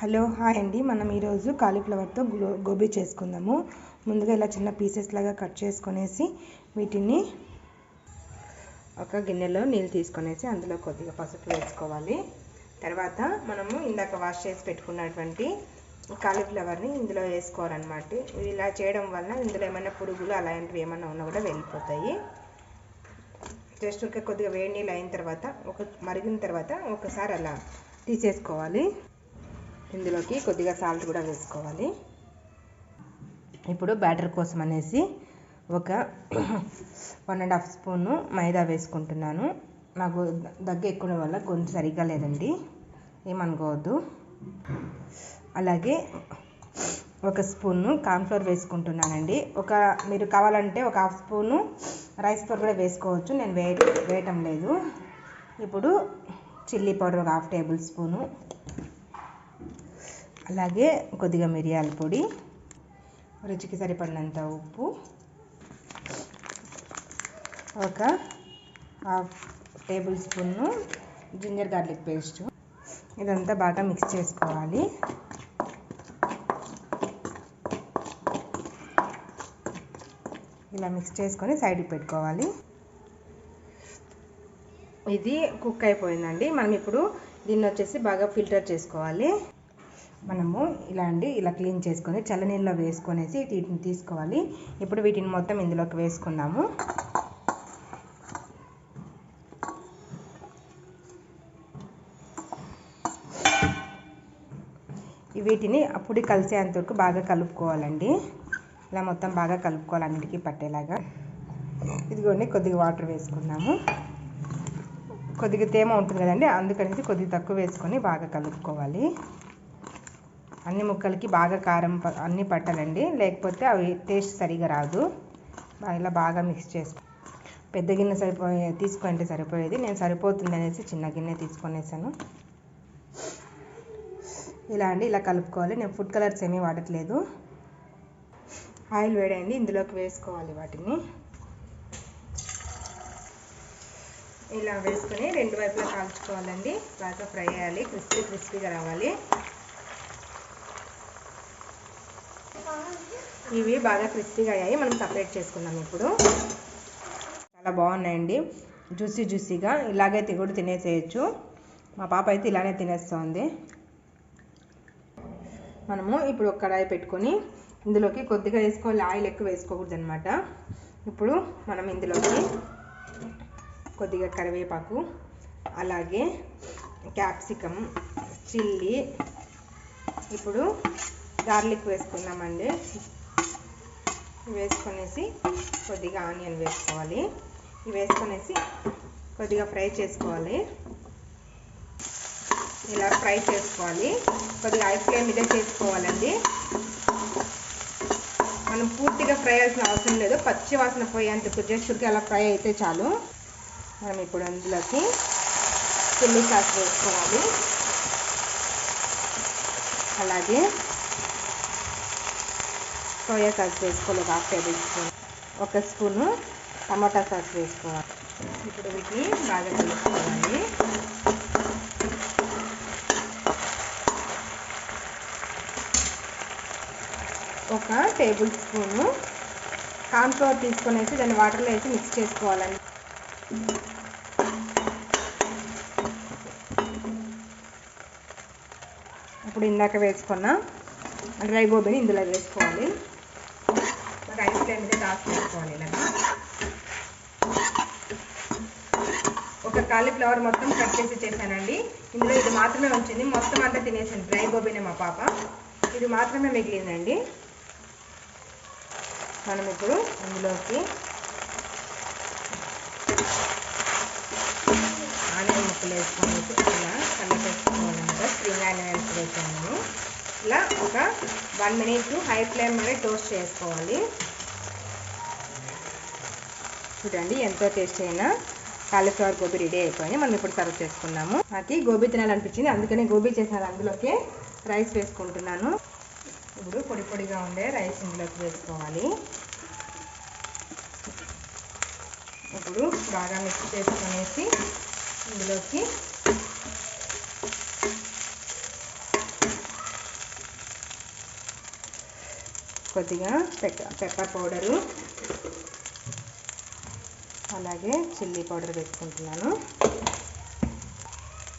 Hello hi అండి. మనం ఈరోజు కాలీఫ్లవర్తో గో గోబీ చేసుకుందాము. ముందుగా ఇలా చిన్న పీసెస్ లాగా కట్ చేసుకొనేసి వీటిని ఒక గిన్నెలో నీళ్ళు తీసుకొనేసి అందులో కొద్దిగా పసుపు వేసుకోవాలి. తర్వాత మనము ఇందాక వాష్ చేసి పెట్టుకున్నటువంటి కాలీఫ్లవర్ని ఇందులో వేసుకోవాలన్నమాట. ఇలా చేయడం వలన ఇందులో ఏమైనా పురుగులు అలాంటివి ఏమైనా ఉన్నా కూడా వెళ్ళిపోతాయి. జస్ట్ ఇంకా కొద్దిగా వేడి నీళ్ళు అయిన తర్వాత ఒక మరిగిన తర్వాత ఒకసారి అలా తీసేసుకోవాలి. ఇందులోకి కొద్దిగా సాల్ట్ కూడా వేసుకోవాలి. ఇప్పుడు బ్యాటర్ కోసం అనేసి ఒక one and half spoon maida వేసుకుంటున్నాను. నాకు దగ్గ ఎక్కువ వల్ల గొంతు సరిగ్గా లేదండి. ఏమనుకోవద్దు. అలాగే ఒక స్పూను కార్న్ఫ్లోర్ వేసుకుంటున్నానండి. ఒక మీరు కావాలంటే ఒక హాఫ్ స్పూను రైస్ ఫ్లోర్ కూడా వేసుకోవచ్చు. నేను వేయ వేయటం లేదు. ఇప్పుడు చిల్లీ పౌడర్ ఒక హాఫ్ టేబుల్ స్పూను అలాగే కొద్దిగా మిరియాల పొడి రుచికి సరిపడినంత ఉప్పు ఒక half tablespoon ginger garlic paste. ఇదంతా బాగా మిక్స్ చేసుకోవాలి. ఇలా మిక్స్ చేసుకొని సైడ్కి పెట్టుకోవాలి. ఇది కుక్ అయిపోయిందండి. మనం ఇప్పుడు దీన్ని వచ్చేసి బాగా ఫిల్టర్ చేసుకోవాలి. మనము ఇలా అండి ఇలా క్లీన్ చేసుకొని చల్లనీళ్ళలో వేసుకొనేసి వీటిని తీసుకోవాలి. ఇప్పుడు వీటిని మొత్తం ఇందులోకి వేసుకుందాము. వీటిని అప్పుడు కలిసేంత వరకు బాగా కలుపుకోవాలండి. ఇలా మొత్తం బాగా కలుపుకోవాలి అన్నిటికీ పట్టేలాగా. ఇదిగోండి కొద్దిగా వాటర్ వేసుకున్నాము కొద్దిగా తేమ ఉంటుంది కదండి అందుకనేసి కొద్దిగా తక్కువ వేసుకొని బాగా కలుపుకోవాలి. అన్ని ముక్కలకి బాగా కారం అన్నీ పట్టాలండి. లేకపోతే అవి టేస్ట్ సరిగా రాదు. ఇలా బాగా మిక్స్ చేసుకో పెద్ద గిన్నె సరిపోయే తీసుకుంటే సరిపోయేది. నేను సరిపోతుంది అనేసి చిన్న గిన్నె తీసుకొనేసాను. ఇలా అండి ఇలా కలుపుకోవాలి. నేను ఫుడ్ కలర్స్ ఏమీ వాడట్లేదు. ఆయిల్ వేడండి. ఇందులోకి వేసుకోవాలి వాటిని. ఇలా వేసుకొని రెండు వైపులా కాల్చుకోవాలండి. బాగా ఫ్రై అయ్యాలి. క్రిస్పీ క్రిస్పీగా రావాలి. ఇవి బాగా క్రిస్పీగా అయ్యాయి. మనం సపరేట్ చేసుకున్నాం ఇప్పుడు. చాలా బాగున్నాయండి. జ్యూసీ జ్యూసీగా ఇలాగైతే కూడా తినేసేయచ్చు. మా పాప అయితే ఇలానే తినేస్తుంది. మనము ఇప్పుడు ఒక కడాయి పెట్టుకొని ఇందులోకి కొద్దిగా వేసుకోవాలి. ఆయిల్ ఎక్కువ వేసుకోకూడదు అనమాట ఇప్పుడు మనం ఇందులోకి కొద్దిగా కరివేపాకు అలాగే క్యాప్సికమ్ చిల్లీ. ఇప్పుడు గార్లిక్ వేసుకుందామండి. వేసుకొనేసి కొద్దిగా ఆనియన్ వేసుకోవాలి. ఇవి వేసుకొనేసి కొద్దిగా ఫ్రై చేసుకోవాలి. ఇలా ఫ్రై చేసుకోవాలి. కొద్దిగా హై ఫ్లేమ్ ఇదే చేసుకోవాలండి. మనం పూర్తిగా ఫ్రై అవ్వాల్సిన అవసరం లేదు. పచ్చి వాసన పోయేందుకు జస్ట్కి అలా ఫ్రై అయితే చాలు. మనం ఇప్పుడు అందులోకి చిల్లీ సాస్ వేసుకోవాలి. అలాగే సోయా సాస్ వేసుకోవాలి ఒక హాఫ్ టేబుల్ స్పూన్. ఒక స్పూను టమాటా సాస్ వేసుకోవాలి. ఇప్పుడు వీటిని బాగా కలుపుకోవాలి. ఒక టేబుల్ స్పూను కార్న్ఫ్లవర్ తీసుకొనేసి దాన్ని వాటర్లో వేసి మిక్స్ చేసుకోవాలండి. ఇప్పుడు ఇందాక వేసుకున్న డ్రై గోబీని ఇందులో వేసుకోవాలి. ఫ్రై ఫ్లేమ్ మీద దాచి ఇలాగా. ఒక కాలీఫ్లవర్ మొత్తం కట్ చేసి చేశానండి. ఇందులో ఇది మాత్రమే ఉంచింది. మొత్తం అంతా తినేసింది డ్రై గోబీనే మా పాప. ఇది మాత్రమే మిగిలిందండి. మనం ఇప్పుడు అందులోకి ఆనియన్ ముక్కలు వేసుకొని ఇలా కలిపేసుకోవాలన్నమాట స్ప్రింగ్ ఆనియన్స్ వేసాను. ఇలా ఒక వన్ మినిట్ హై ఫ్లేమ్ మీద టోస్ట్ చేసుకోవాలి. చూడండి ఎంతో టేస్ట్ అయినా కాలీఫ్లవర్ గోబీ రెడీ అయిపోయింది. మనం ఇప్పుడు సర్వ్ చేసుకున్నాము నాకు గోబీ తినాలనిపించింది. అందుకనే గోబీ చేసిన అందులోకి రైస్ వేసుకుంటున్నాను. ఇప్పుడు పొడి పొడిగా ఉండే రైస్ ఇందులోకి వేసుకోవాలి. ఇప్పుడు బాగా మిక్స్ చేసుకునేసి ఇందులోకి కొద్దిగా పెప్పర్ పౌడరు అలాగే చిల్లీ పౌడర్ వేసుకుంటున్నాను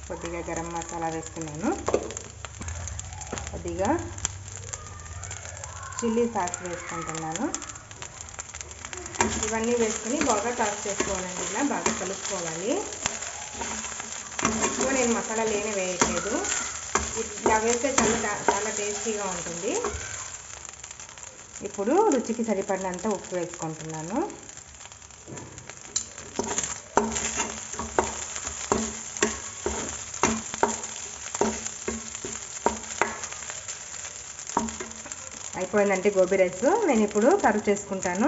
కొద్దిగా గరం మసాలా వేసుకున్నాను కొద్దిగా చిల్లీ సాస్ వేసుకుంటున్నాను. ఇవన్నీ వేసుకుని బాగా టాస్ చేసుకోవాలండి ఇలా బాగా కలుపుకోవాలి. ఎక్కువ నేను మసాలాలు ఏమీ వేయట్లేదు. ఇలా వేస్తే చాలా చాలా టేస్టీగా ఉంటుంది. ఇప్పుడు రుచికి సరిపడినంత ఉప్పు వేసుకుంటున్నాను. అయిపోయిందంటే గోబీ రైస్. నేను ఇప్పుడు సర్వ్ చేసుకుంటాను.